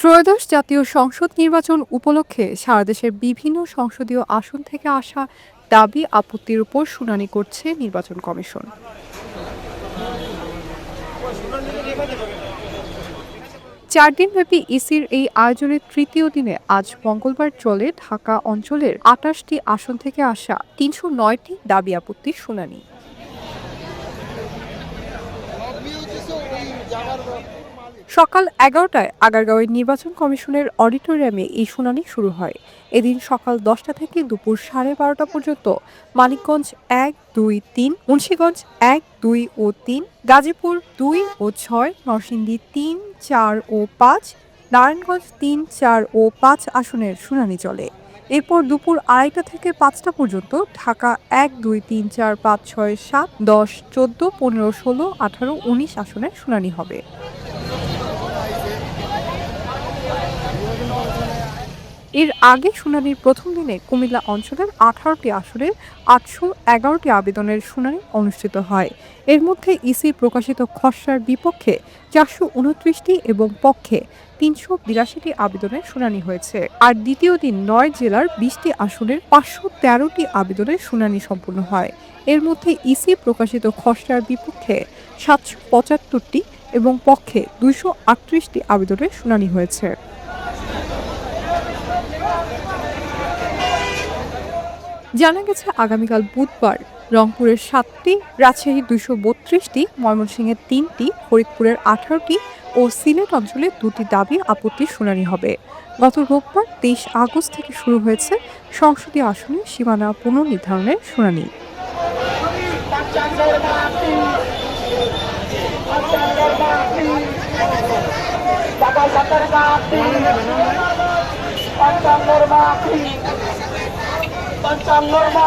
ত্রয়োদশ জাতীয় সংসদ নির্বাচন উপলক্ষে সারা দেশের বিভিন্ন সংসদীয় আসন থেকে আসা দাবি আপত্তির উপর শুনানি করছে নির্বাচন কমিশন। চার দিনব্যাপী ইসির এই আয়োজনের তৃতীয় দিনে আজ মঙ্গলবার চলে ঢাকা অঞ্চলের আটাশটি আসন থেকে আসা তিনশো নয়টি দাবি আপত্তির শুনানি। সকাল এগারোটায় আগারগাঁওয়ের নির্বাচন কমিশনের অডিটোরিয়ামে এই শুনানি শুরু হয়। এদিন সকাল দশটা থেকে দুপুর সাড়ে বারোটা পর্যন্ত মানিকগঞ্জ এক, দুই, তিন, মুন্সীগঞ্জ এক, দুই ও তিন, গাজীপুর দুই ও ছয়, নরসিংদী তিন, চার ও পাঁচ, নারায়ণগঞ্জ তিন, চার ও পাঁচ আসনের শুনানি চলে। এরপর দুপুর আড়াইটা থেকে পাঁচটা পর্যন্ত ঢাকা এক, দুই, তিন, চার, পাঁচ, ছয়, সাত, দশ, চোদ্দ, পনেরো, ষোলো, আঠারো, উনিশ আসনের শুনানি হবে। এর আগে শুনানির প্রথম দিনে কুমিল্লা অঞ্চলের আঠারোটি আসনের আটশো এগারোটি আবেদনের শুনানি অনুষ্ঠিত হয়। এর মধ্যে ইসি প্রকাশিত খসড়ার বিপক্ষে চারশো উনত্রিশটি এবং পক্ষে তিনশো বিরাশিটি আবেদনের শুনানি হয়েছে। আর দ্বিতীয় দিন নয় জেলার বিশটি আসনের পাঁচশো তেরোটি আবেদনের শুনানি সম্পন্ন হয়। এর মধ্যে ইসি প্রকাশিত খসড়ার বিপক্ষে সাতশো পঁচাত্তরটি এবং পক্ষে দুইশো আটত্রিশটি আবেদনের শুনানি হয়েছে। জানা গেছে, আগামীকাল বুধবার রংপুরের সাতটি, রাজশাহীর দুইশো বত্রিশটি, ময়মনসিংহের তিনটি, ফরিদপুরের আঠারোটি ও সিলেট অঞ্চলে দুটি দাবি আপত্তির শুনানি হবে। গত রোববার তেইশ আগস্ট থেকে শুরু হয়েছে সংসদীয় আসনের সীমানা পুনর্নির্ধারণের শুনানি। पंचांग नोरमा पंचांग नोरमा